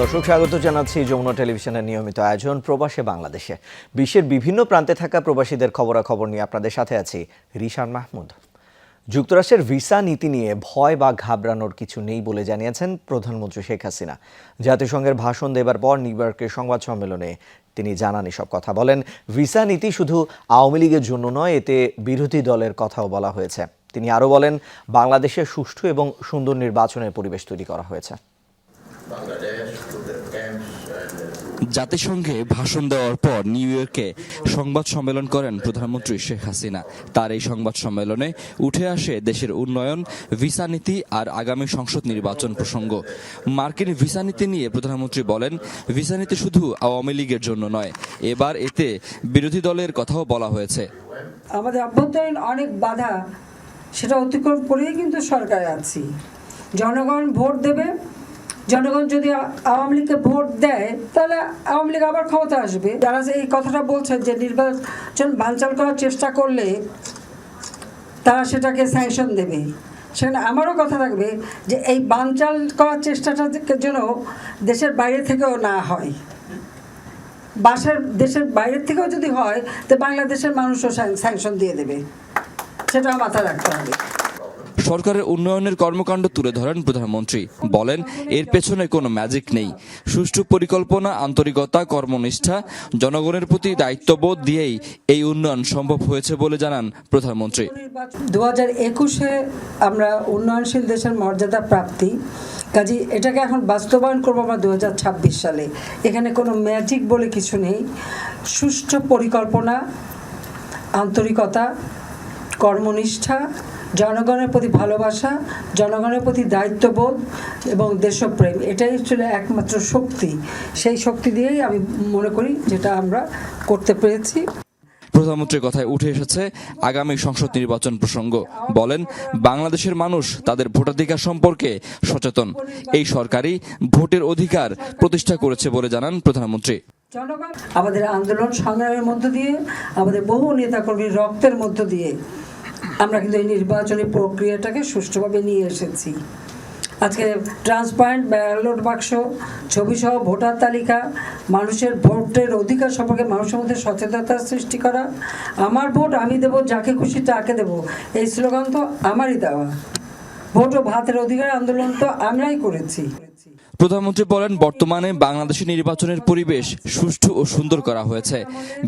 দর্শক, স্বাগত জানাচ্ছি যমুনা টেলিভিশনের নিয়মিত আয়োজন প্রবাসে বাংলাদেশে। বিশ্বের বিভিন্ন প্রান্তে থাকা প্রবাসীদের খবরাখবর নিয়ে আপনাদের সাথে আছি রিশান মাহমুদ। যুক্তরাষ্ট্রের ভিসা নীতি নিয়ে ভয় বা ঘাবড়ানোর কিছু নেই বলে জানিয়েছেন প্রধানমন্ত্রী শেখ হাসিনা। জাতিসংঘের ভাষণ দেবার পর নিউ ইয়র্কের সংবাদ সম্মেলনে তিনি জানান এসব কথা। বলেন, ভিসা নীতি শুধু আওয়ামী লীগের জন্য নয়, এতে বিরোধী দলের কথাও বলা হয়েছে। তিনি আরও বলেন, বাংলাদেশে সুষ্ঠু এবং সুন্দর নির্বাচনের পরিবেশ তৈরি করা হয়েছে। Bangladesh জাতিসংঘে ভাষণ দেওয়ার পর নিউ ইয়র্কে সংবাদ সম্মেলন করেন প্রধানমন্ত্রী শেখ হাসিনা। তার এই সংবাদ সম্মেলনে উঠে আসে দেশের উন্নয়ন, ভিসা নীতি আর আগামী সংসদ নির্বাচন প্রসঙ্গ। মার্কিন ভিসা নীতি নিয়ে প্রধানমন্ত্রী বলেন, ভিসা নীতি শুধু আওয়ামী লীগের জন্য নয়, এবার এতে বিরোধী দলের কথাও বলা হয়েছে। আমাদের অভ্যন্তরীণ অনেক বাধা, সেটা অতিক্রম করেই কিন্তু সরকারে আছি। জনগণ ভোট দেবে জনগণ যদি আওয়ামী লীগকে ভোট দেয়, তাহলে আওয়ামী লীগ আবার ক্ষমতা আসবে। যারা যে এই কথাটা বলছে যে নির্বাচন বানচাল করার চেষ্টা করলে তারা সেটাকে স্যাংশন দেবে। সেখানে আমারও কথা থাকবে যে এই বানচাল করার চেষ্টাটা যেন দেশের বাইরে থেকেও না হয়। বাসার দেশের বাইরের থেকেও যদি হয়, তো বাংলাদেশের মানুষও স্যাংশন দিয়ে দেবে। সেটাও মাথায় রাখতে হবে। সরকারের উন্নয়নের কর্মকাণ্ড তুলে ধরেন প্রধানমন্ত্রী। বলেন, এর পেছনে কোনো ম্যাজিক নেই। সুষ্ঠু পরিকল্পনা, আন্তরিকতা, কর্মনিষ্ঠা, জনগণের প্রতি দায়িত্ববোধ দিয়েই এই উন্নয়ন সম্ভব হয়েছে বলে জানান প্রধানমন্ত্রী। দু হাজার একুশে আমরা উন্নয়নশীল দেশের মর্যাদা প্রাপ্তি। কাজে, এটাকে এখন বাস্তবায়ন করব আমরা দু সালে। এখানে কোনো ম্যাজিক বলে কিছু নেই। সুষ্ঠু পরিকল্পনা, আন্তরিকতা, কর্মনিষ্ঠা জনগণের প্রতি ভালোবাসা জনগণের প্রতি দায়িত্ববোধ এবং দেশপ্রেম এটাই ছিল একমাত্র শক্তি। সেই শক্তি দিয়েই আমি মনে করি যেটা আমরা করতে পেরেছি। প্রধানমন্ত্রীর কথায় উঠে এসেছে আগামী সংসদ নির্বাচন প্রসঙ্গ। বলেন বাংলাদেশের মানুষ তাদের ভোটাধিকার সম্পর্কে সচেতন। এই সরকারই ভোটের অধিকার প্রতিষ্ঠা করেছে বলে জানান প্রধানমন্ত্রী। জনগণ আমাদের আন্দোলন সংগ্রামের মধ্য দিয়ে আমাদের বহু নেতাকর্মীর রক্তের মধ্য দিয়ে আমরা কিন্তু এই নির্বাচনী প্রক্রিয়াটাকে সুষ্ঠুভাবে নিয়ে এসেছি। আজকে ট্রান্সপারেন্ট ব্যালট বাক্স, ছবিসহ ভোটার তালিকা, মানুষের ভোটের অধিকার সম্পর্কে মানুষের মধ্যে সচেতনতা সৃষ্টি করা। আমার ভোট আমি দেব, যাকে খুশি তাকে দেব। এই স্লোগান তো আমারই দেওয়া। ভোট ও ভাতের অধিকার আন্দোলন তো আমরাই করেছি। প্রধানমন্ত্রী বলেন বর্তমানে বাংলাদেশের নির্বাচনের পরিবেশ সুষ্ঠু ও সুন্দর করা হয়েছে।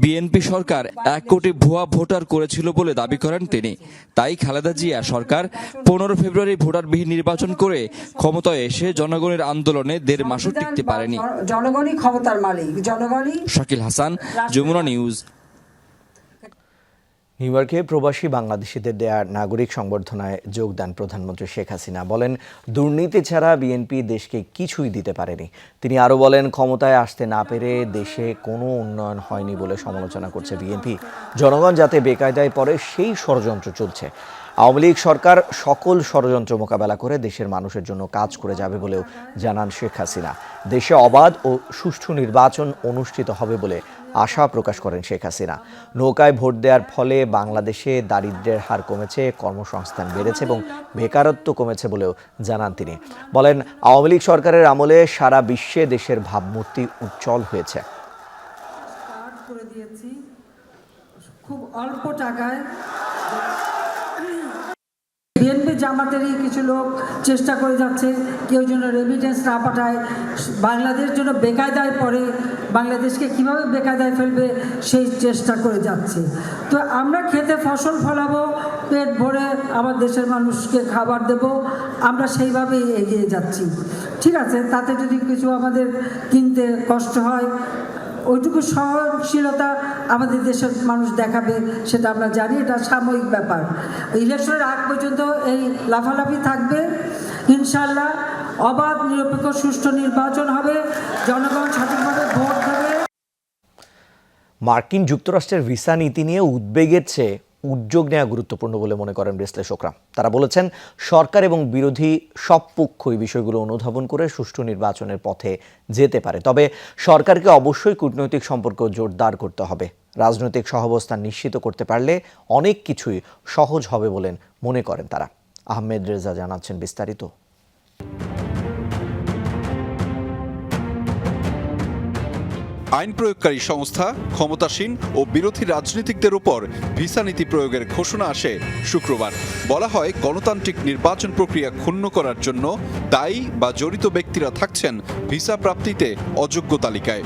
বিএনপি সরকার এক কোটি ভুয়া ভোটার করেছিল বলে দাবি করেন তিনি। তাই খালেদা জিয়া সরকার পনেরো ফেব্রুয়ারি ভোটারবিহীন নির্বাচন করে ক্ষমতায় এসে জনগণের আন্দোলনে দেড় মাসও টিকতে পারেনি। জনগণই ক্ষমতার মালিক জনগণই শাকিল হাসান যমুনা নিউজ নিউ ইয়র্কে প্রবাসী বাংলাদেশিদের দেয়া নাগরিক সংবর্ধনায় যোগ দেন প্রধানমন্ত্রী শেখ হাসিনা। বলেন, দুর্নীতি ছাড়া বিএনপি দেশকে কিছুই দিতে পারেনি। তিনি আরও বলেন, ক্ষমতায় আসতে না পেরে দেশে কোনো উন্নয়ন হয়নি বলে সমালোচনা করছে বিএনপি জনগণ যাতে বেকায়দায় পড়ে সেই ষড়যন্ত্র চলছে। আওয়ামী লীগ সরকার সকল ষড়যন্ত্র মোকাবেলা করে দেশের মানুষের জন্য কাজ করে যাবে বলেও জানান শেখ হাসিনা। দেশে অবাধ ও সুষ্ঠু নির্বাচন অনুষ্ঠিত হবে বলে আশা প্রকাশ করেন শেখ হাসিনা। নৌকায় ভোট দেওয়ার ফলে বাংলাদেশে দারিদ্র্যের হার কমেছে, কর্মসংস্থান বেড়েছে এবং বেকারত্ব কমেছে বলেও জানান তিনি। বলেন, আওয়ামী লীগ সরকারের আমলে সারা বিশ্বে দেশের ভাবমূর্তি উজ্জ্বল হয়েছে। খুব অল্প টাকায় বিএনপি জামাতেরই কিছু লোক চেষ্টা করে যাচ্ছে, কেউ যেন রেমিটেন্স না পাঠায়। বাংলাদেশ যেন বেকায়দায় পড়ে, বাংলাদেশকে কীভাবে বেকায়দায় ফেলবে সেই চেষ্টা করে যাচ্ছে। তো আমরা খেতে ফসল ফলাবো, পেট ভরে আমার দেশের মানুষকে খাবার দেব, আমরা সেইভাবেই এগিয়ে যাচ্ছি। ঠিক আছে, তাতে যদি কিছু আমাদের কিনতে কষ্ট হয় ওইটুকু সহনশীলতা আমাদের দেশের মানুষ দেখাবে, সেটা আমরা জানি, এটা সাময়িক ব্যাপার। ইলেকশনের আগ পর্যন্ত এই লাফালাফি থাকবে। ইনশাল্লাহ অবাধ, নিরপেক্ষ, সুষ্ঠু নির্বাচন হবে। জনগণ সঠিকভাবে ভোট দেবে। মার্কিন যুক্তরাষ্ট্রের ভিসা নীতি নিয়ে উদ্বেগের চেয়ে উদ্যোগ নেওয়া গুরুত্বপূর্ণ বলে মনে করেন বিশ্লেষকরা। তারা বলেছেন, সরকার এবং বিরোধী সব পক্ষই বিষয়গুলো অনুধাবন করে সুষ্ঠু নির্বাচনের পথে যেতে পারে। তবে সরকারকে অবশ্যই কূটনৈতিক সম্পর্ক জোরদার করতে হবে। রাজনৈতিক সহাবস্থান নিশ্চিত করতে পারলে অনেক কিছুই সহজ হবে বলেন মনে করেন তারা। আহমেদ রেজা জানাচ্ছেন বিস্তারিত। আইন প্রয়োগকারী সংস্থা, ক্ষমতাসীন ও বিরোধী রাজনীতিকদের উপর ভিসা নীতি প্রয়োগের ঘোষণা আসে শুক্রবার। বলা হয়, গণতান্ত্রিক নির্বাচন প্রক্রিয়া ক্ষুণ্ণ করার জন্য দায়ী বা জড়িত ব্যক্তিরা থাকছেন ভিসা প্রাপ্তিতে অযোগ্য তালিকায়।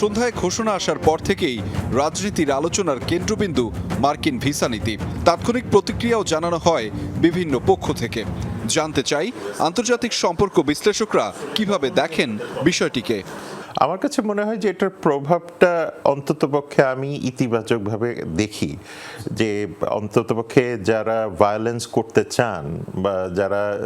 সন্ধ্যায় ঘোষণা আসার পর থেকেই রাজনীতির আলোচনার কেন্দ্রবিন্দু মার্কিন ভিসা নীতি। তাৎক্ষণিক প্রতিক্রিয়াও জানানো হয় বিভিন্ন পক্ষ থেকে। জানতে চাই আন্তর্জাতিক সম্পর্ক বিশ্লেষকরা কীভাবে দেখেন বিষয়টিকে? আমার কাছে মনে হয় যে এটার প্রভাবটা অন্ততপক্ষে আমি ইতিবাচকভাবে দেখি যে অন্ততপক্ষে যারা ভায়োলেন্স করতে চান বা যারা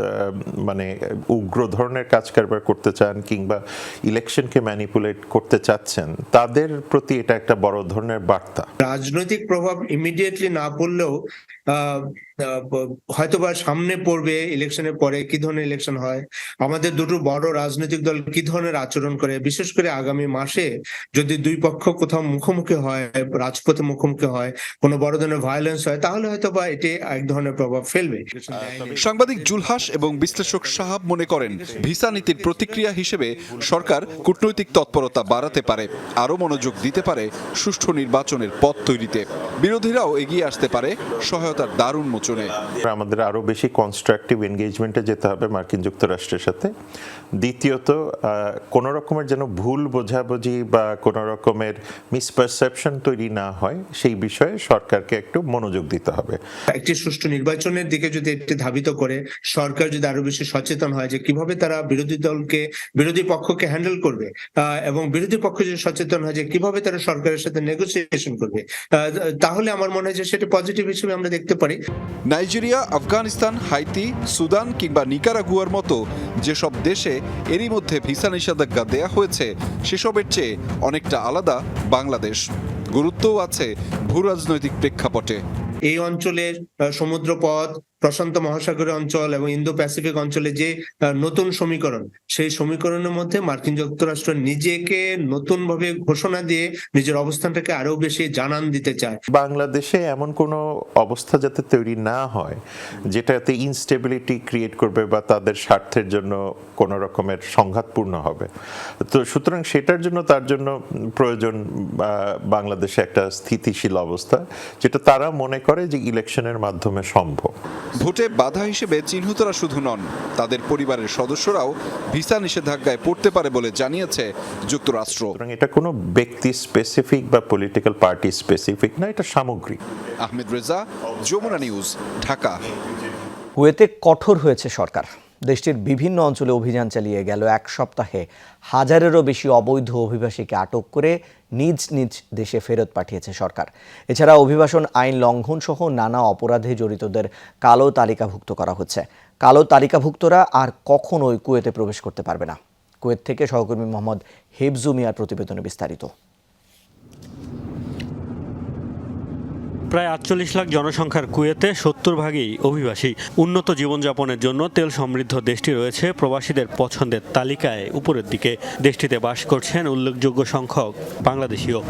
মানে উগ্র ধরনের কাজ কারবার করতে চান কিংবা ইলেকশনকে ম্যানিপুলেট করতে চাচ্ছেন তাদের প্রতি এটা একটা বড় ধরনের বার্তা। রাজনৈতিক প্রভাব ইমিডিয়েটলি না পড়লেও হয়তোবা সামনে পড়বে ইলেকশনের পরে কি ধরনের ইলেকশন হয়? আমাদের দুটো বড় রাজনৈতিক দল কি ধরনের আচরণ করে? বিশেষ করে আগামী মাসে যদি দুই পক্ষ কোথাও মুখোমুখি হয় রাজপথে মুখোমুখি হয় কোনো বড় ধরনের ভায়োলেন্স হয় তাহলে হয়তোবা এটি এক ধরনের প্রভাব ফেলবে। সাংবাদিক জুলহাস এবং বিশ্লেষক সাহাব মনে করেন ভিসা নীতির প্রতিক্রিয়া হিসেবে সরকার কূটনৈতিক তৎপরতা বাড়াতে পারে আরও মনোযোগ দিতে পারে সুষ্ঠু নির্বাচনের পথ তৈরিতে। বিরোধীরাও এগিয়ে আসতে পারে সহায়তার দারুণ মোচনে। আমাদের আরও বেশি কনস্ট্রাকটিভ এনগেজমেন্টে যেতে হবে মার্কিন যুক্তরাষ্ট্রের সাথে। দ্বিতীয়ত কোনো রকমের যেন ভুল বোঝাবুঝি বা কোনো রকমের মিসপারসেপশন তৈরি না হয় সেই বিষয়ে সরকারকে একটু মনোযোগ দিতে হবে। একটি সুষ্ঠু নির্বাচনের দিকে যদি এটি ধাবিত করে সরকার যদি আরও বেশি সচেতন হয় যে কীভাবে তারা বিরোধী দলকে বিরোধী পক্ষকে হ্যান্ডেল করবে আহ, এবং বিরোধী পক্ষ যদি সচেতন হয় যে কীভাবে তারা সরকারের সাথে নেগোসিয়েশন করবে আহ, তাহলে আমার মনে হয় যে সেটা পজিটিভ হিসেবে আমরা দেখতে পারি। নাইজেরিয়া, আফগানিস্তান, হাইতি, সুদান কিংবা নিকারাগুয়ার মতো যেসব দেশে এরই মধ্যে ভিসা নিষেধাজ্ঞা দেয়া হয়েছে, সেসবের চেয়ে অনেকটা আলাদা বাংলাদেশ। গুরুত্বও আছে ভূরাজনৈতিক প্রেক্ষাপটে। এই অঞ্চলের সমুদ্রপথ প্রশান্ত মহাসাগরীয় অঞ্চল এবং ইন্দো প্যাসিফিক অঞ্চলে যে নতুন সমীকরণ, সেই সমীকরণের মধ্যে মার্কিন যুক্তরাষ্ট্র নিজেকে নতুন ভাবে ঘোষণা দিয়ে নিজের অবস্থানটাকে আরও বেশি জানান দিতে চায়। বাংলাদেশে এমন কোনো অবস্থা যাতে তৈরি না হয়, যেটাতে ইনস্টেবিলিটি ক্রিয়েট করবে বা তাদের স্বার্থের জন্য কোনো রকমের সংঘাতপূর্ণ হবে। তো সুতরাং সেটার জন্য তার জন্য প্রয়োজন বাংলাদেশে একটা স্থিতিশীল অবস্থা, যেটা তারা মনে করে যে ইলেকশনের মাধ্যমে সম্ভব। ভোটে বাধা হিসেবে চিহ্নিতরা শুধু নন তাদের পরিবারের সদস্যরাও ভিসা নিষেধাজ্ঞায় পড়তে পারে বলে জানিয়েছে যুক্তরাষ্ট্র। এটা কোনো ব্যক্তি স্পেসিফিক বা পলিটিক্যাল পার্টি স্পেসিফিক না এটা সামগ্রিক। আহমেদ রেজা যমুনা নিউজ ঢাকা। কুয়েতে কঠোর হয়েছে সরকার। দেশটির বিভিন্ন অঞ্চলে অভিযান চালিয়ে গেল। এক সপ্তাহে হাজারেরও বেশি অবৈধ অভিবাসীকে আটক করে নিজ নিজ দেশে ফেরত পাঠিয়েছে সরকার। এছাড়া অভিবাসন আইন লঙ্ঘন সহ নানা অপরাধে জড়িতদের কালো তালিকাভুক্ত করা হচ্ছে। কালো তালিকাভুক্তরা আর কখনোই কুয়েতে প্রবেশ করতে পারবে না। কুয়েত থেকে সহকর্মী মোহাম্মদ হেফজু মিয়ার প্রতিবেদনে বিস্তারিত। প্রায় আটচল্লিশ লাখ জনসংখ্যার কুয়েতে সত্তর ভাগেই অভিবাসী। উন্নত জীবনযাপনের জন্য তেল সমৃদ্ধ দেশটি রয়েছে প্রবাসীদের পছন্দের তালিকায় উপরের দিকে। দেশটিতে বাস করছেন উল্লেখযোগ্য সংখ্যক বাংলাদেশিও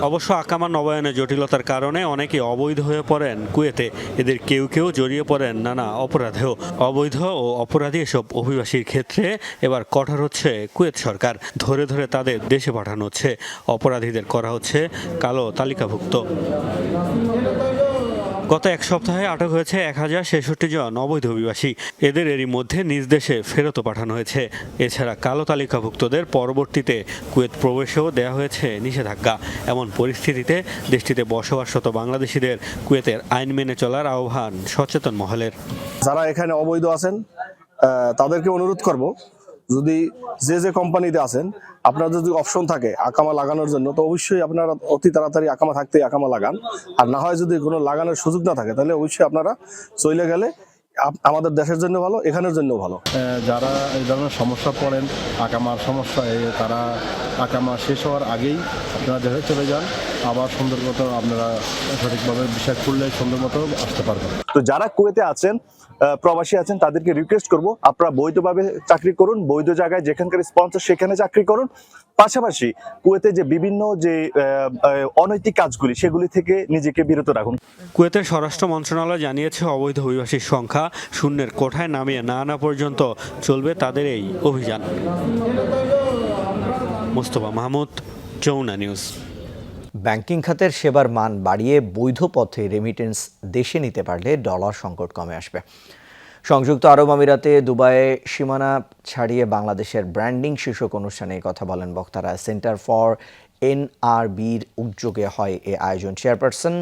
অবশ্য আকামা নবায়নে জটিলতার কারণে অনেকে অবৈধ হয়ে পড়েন কুয়েতে। এদের কেউ কেউ জড়িয়ে পড়েন নানা অপরাধেও। অবৈধ ও অপরাধী এসব অভিবাসীর ক্ষেত্রে এবার কঠোর হচ্ছে কুয়েত সরকার। ধরে ধরে তাদের দেশে পাঠানো হচ্ছে। অপরাধীদের করা হচ্ছে কালো তালিকাভুক্ত। গত এক সপ্তাহে আটক হয়েছে এক হাজার ছেষট্টি জন অবৈধ অভিবাসী। এদের এরই মধ্যে নিজ দেশে ফেরতও পাঠানো হয়েছে। এছাড়া কালো তালিকাভুক্তদের পরবর্তীতে কুয়েত প্রবেশেও দেওয়া হয়েছে নিষেধাজ্ঞা। এমন পরিস্থিতিতে দেশটিতে বসবাসরত বাংলাদেশিদের কুয়েতের আইন মেনে চলার আহ্বান সচেতন মহলের। যারা এখানে অবৈধ আছেন তাদেরকে অনুরোধ করব যদি যে যে কোম্পানিতে আছেন আপনার যদি অপশন থাকে আকামা লাগানোর জন্য তো অবশ্যই আপনারা অতি তাড়াতাড়ি আকামা থাকতে আকামা লাগান। আর না হয় যদি কোনো লাগানোর সুযোগ না থাকে তাহলে অবশ্যই আপনারা চলে গেলে আমাদের দেশের জন্য ভালো এখানের জন্য ভালো। যারা এই ধরনের সমস্যা পড়েন আকামার সমস্যায় তারা আকামা শেষ হওয়ার আগেই আপনারা দেশে চলে যান। আবার সুন্দর মতো আপনারা সঠিকভাবে বিশ্বাস করলে সুন্দর মতো আসতে পারবেন। তো যারা কুয়েতে আছেন প্রবাসী আছেন, তাদেরকে রিকোয়েস্ট করব। আপনারা বৈধভাবে চাকরি করুন, বৈধ জায়গায় যেখানকার স্পন্সর সেখানে চাকরি করুন। পাশাপাশি কুয়েতে যে বিভিন্ন যে অনৈতিক কাজগুলি, সেগুলি থেকে নিজেকে বিরত রাখুন। কুয়েতের স্বরাষ্ট্র মন্ত্রণালয় জানিয়েছে, অবৈধ অভিবাসীর সংখ্যা শূন্যের কোঠায় নামিয়ে না আনা পর্যন্ত চলবে তাদের এই অভিযান। মোস্তফা মাহমুদ, যমুনা নিউজ। ব্যাংকিং খাতের সেবার মান বাড়িয়ে বৈধ পথে রেমিটেন্স দেশে নিতে পারলে ডলার সংকট কমে আসবে। সংযুক্ত আরব আমিরাতে দুবাইয়ে সীমানা ছাড়িয়ে বাংলাদেশের ব্র্যান্ডিং শীর্ষক অনুষ্ঠানে কথা বলেন বক্তারা। সেন্টার ফর এনআরবির উদ্যোগে হয় এ আয়োজন। চেয়ারপারসন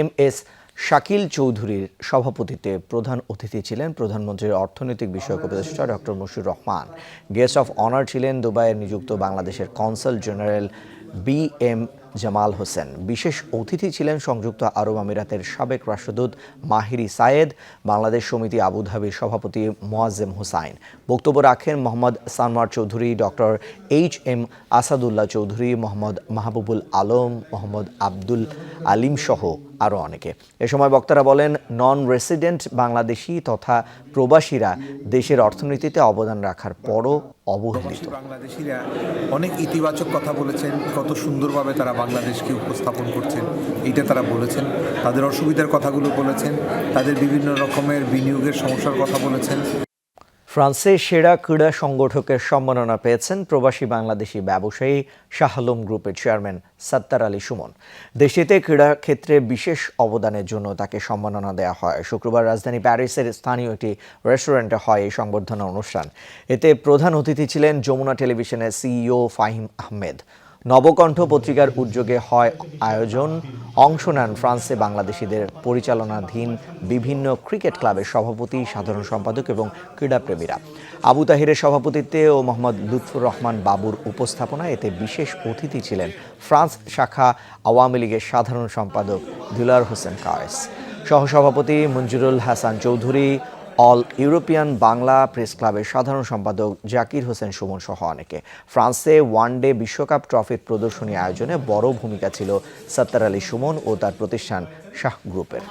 এম এস শাকিল চৌধুরীর সভাপতিত্বে প্রধান অতিথি ছিলেন প্রধানমন্ত্রীর অর্থনৈতিক বিষয়ক উপদেষ্টা doctor Mashiur Rahman. Guest of honour ছিলেন দুবাইয়ে নিযুক্ত বাংলাদেশের consul general B M Jamal Hossain. বিশেষ অতিথি ছিলেন সংযুক্ত আরব আমিরাতের সাবেক রাষ্ট্রদূত মাহিরি সায়েদ, বাংলাদেশ সমিতি আবুধাবির সভাপতি মোয়াজ্জেম হুসাইন। বক্তব্য রাখেন Mohammad Sanmar Chowdhury, doctor H M Asadullah Chowdhury, Mohammad Mahbubul Alam, Mohammad Abdul Alim সহ আরও অনেকে। এ সময় বক্তারা বলেন নন রেসিডেন্ট বাংলাদেশি তথা প্রবাসীরা দেশের অর্থনীতিতে অবদান রাখার পরও অবহেলিত। বাংলাদেশিরা অনেক ইতিবাচক কথা বলেছেন, কত সুন্দরভাবে তারা বাংলাদেশকে উপস্থাপন করছেন, এইটা তারা বলেছেন। তাদের অসুবিধার কথাগুলো বলেছেন, তাদের বিভিন্ন রকমের বিনিয়োগের সমস্যার কথা বলেছেন। ফ্রান্সে সেরা ক্রীড়া সংগঠকের সম্মাননা পেয়েছেন প্রবাসী বাংলাদেশি ব্যবসায়ী শাহ আলম গ্রুপের চেয়ারম্যান সাত্তার আলী সুমন। দেশটিতে ক্রীড়া ক্ষেত্রে বিশেষ অবদানের জন্য তাকে সম্মাননা দেওয়া হয়। শুক্রবার রাজধানী প্যারিসের স্থানীয় একটি রেস্টুরেন্টে হয় এই সংবর্ধনা অনুষ্ঠান। এতে প্রধান অতিথি ছিলেন যমুনা টেলিভিশনের সিইও ফাহিম আহমেদ। নবকণ্ঠ পত্রিকার উদ্যোগে হয় আয়োজন। অংশ নেন ফ্রান্সে বাংলাদেশিদের পরিচালনাধীন বিভিন্ন ক্রিকেট ক্লাবের সভাপতি, সাধারণ সম্পাদক এবং ক্রীড়াপ্রেমীরা। আবু তাহিরের সভাপতিত্বে ও মোহাম্মদ লুৎফুর রহমান বাবুর উপস্থাপনায় এতে বিশেষ অতিথি ছিলেন ফ্রান্স শাখা আওয়ামী লীগের সাধারণ সম্পাদক দুলার হোসেন কায়েস। সহসভাপতি Monjurul Hasan Chowdhury all European Bangla press ক্লাবের সাধারণ সম্পাদক জাকির হোসেন সুমন সহ অনেকে। ফ্রান্সে ওয়ানডে বিশ্বকাপ ট্রফির প্রদর্শনী আয়োজনে বড় ভূমিকা ছিল সত্তার আলী সুমন ও তার প্রতিষ্ঠান শাহ গ্রুপের।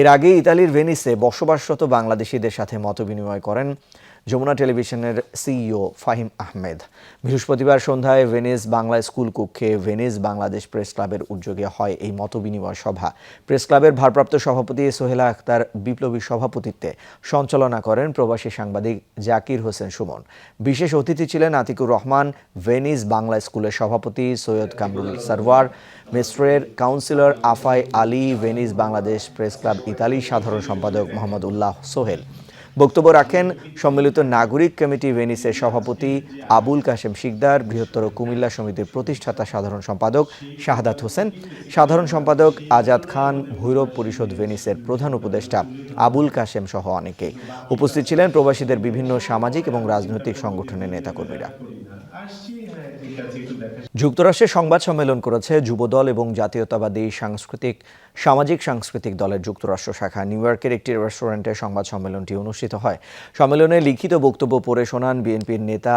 এর আগে ইতালির ভেনিসে বসবাসরত বাংলাদেশিদের সাথে মতবিনিময় করেন যমুনা টেলিভিশনের সিইও ফাহিম আহমেদ। বৃহস্পতিবার সন্ধ্যায় ভেনিস বাংলা স্কুল কক্ষে ভেনিস বাংলাদেশ প্রেস ক্লাবের উদ্যোগে হয় এই মতবিনিময় সভা। প্রেস ক্লাবের ভারপ্রাপ্ত সভাপতি সোহেলা আক্তার বিপ্লবী সভাপতিত্বে সঞ্চালনা করেন প্রবাসী সাংবাদিক জাকির হোসেন সুমন। বিশেষ অতিথি ছিলেন আতিকুর রহমান, ভেনিস বাংলা স্কুলের সভাপতি Syed Kamrul Sarwar মেস্ট্রের councillor Afai Ali, Venice Bangladesh press club Italy সাধারণ সম্পাদক মোহাম্মদ উল্লাহ সোহেল। বক্তব্য রাখেন সম্মিলিত নাগরিক কমিটি ভেনিসের সভাপতি আবুল কাশেম শিকদার, বৃহত্তর কুমিল্লা সমিতির প্রতিষ্ঠাতা সাধারণ সম্পাদক শাহাদাত হোসেন, সাধারণ সম্পাদক আজাদ খান, ভৈরব পরিষদ ভেনিসের প্রধান উপদেষ্টা আবুল কাশেম সহ অনেকে। উপস্থিত ছিলেন প্রবাসীদের বিভিন্ন সামাজিক এবং রাজনৈতিক সংগঠনের নেতাকর্মীরা। যুক্তরাষ্ট্রে সংবাদ সম্মেলন করেছে যুবদল এবং জাতীয়তাবাদী সাংস্কৃতিক, সামাজিক সাংস্কৃতিক দলের যুক্তরাষ্ট্র শাখা। নিউ ইয়র্কের একটি রেস্টুরেন্টে সংবাদ সম্মেলনটি অনুষ্ঠিত হয়। সম্মেলনে লিখিত বক্তব্য পড়ে শোনান বিএনপির নেতা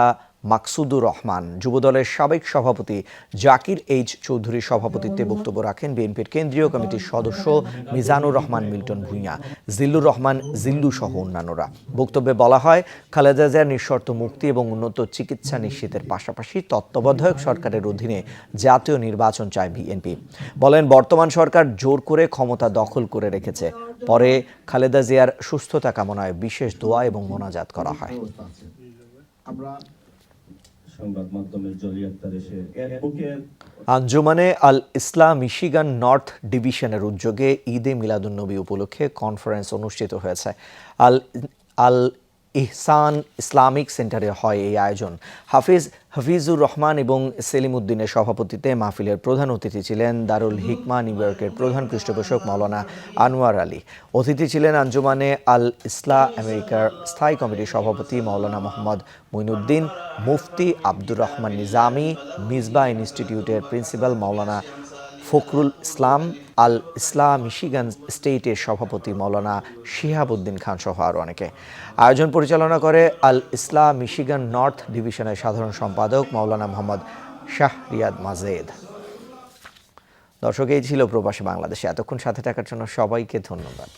মাকসুদুর রহমান, যুবদলের সাবেক সভাপতি জাকির এইচ চৌধুরীর সভাপতিত্বে বক্তব্য রাখেন বিএনপির কেন্দ্রীয় কমিটির সদস্য মিজানুর রহমান, মিল্টন ভূঁইয়া, জিল্লুর রহমান, জিল্লু সহ অন্যান্যরা। বক্তব্যে বলা হয়, খালেদা জিয়ার নিঃশর্ত মুক্তি এবং উন্নত চিকিৎসা নিশ্চিতের পাশাপাশি তত্ত্বাবধায়ক সরকারের অধীনে জাতীয় নির্বাচন চায় বিএনপি। বলেন, বর্তমান সরকার জোর করে ক্ষমতা দখল করে রেখেছে। পরে খালেদা জিয়ার সুস্থতা কামনায় বিশেষ দোয়া এবং মোনাজাত করা হয়। সংবাদ মাধ্যমের জলিয়াত্তার এসে আঞ্জুমানে আল ইসলাম মিশিগান নর্থ ডিভিশনের উদ্যোগে ঈদে মিলাদুন্নবী উপলক্ষে কনফারেন্স অনুষ্ঠিত হয়েছে। আল আল ইহসান ইসলামিক সেন্টারে হয় এই আয়োজন। হাফিজ হাফিজুর রহমান এবং সেলিম উদ্দিনের সভাপতিত্বে মাহফিলের প্রধান অতিথি ছিলেন দারুল হিকমা নিউ ইয়র্কের প্রধান পৃষ্ঠপোষক মৌলানা আনোয়ার আলী। অতিথি ছিলেন আঞ্জুমানে আল ইসলা আমেরিকার স্থায়ী কমিটির সভাপতি মৌলানা মোহাম্মদ মইনুদ্দিন মুফতি আব্দুর রহমান নিজামি, মিসবা ইনস্টিটিউটের প্রিন্সিপাল মৌলানা ফখরুল ইসলাম আল ইসলাম মিশিগান স্টেটের সভাপতি মৌলানা শিহাবুদ্দিন খান সহ আরও অনেকে। আয়োজন পরিচালনা করে আল ইসলাম মিশিগান নর্থ ডিভিশনের সাধারণ সম্পাদক মৌলানা মোহাম্মদ শাহ রিয়াদ মাজেদ। দর্শক, এই ছিল প্রবাসী বাংলাদেশে। এতক্ষণ সাথে থাকার জন্য সবাইকে ধন্যবাদ।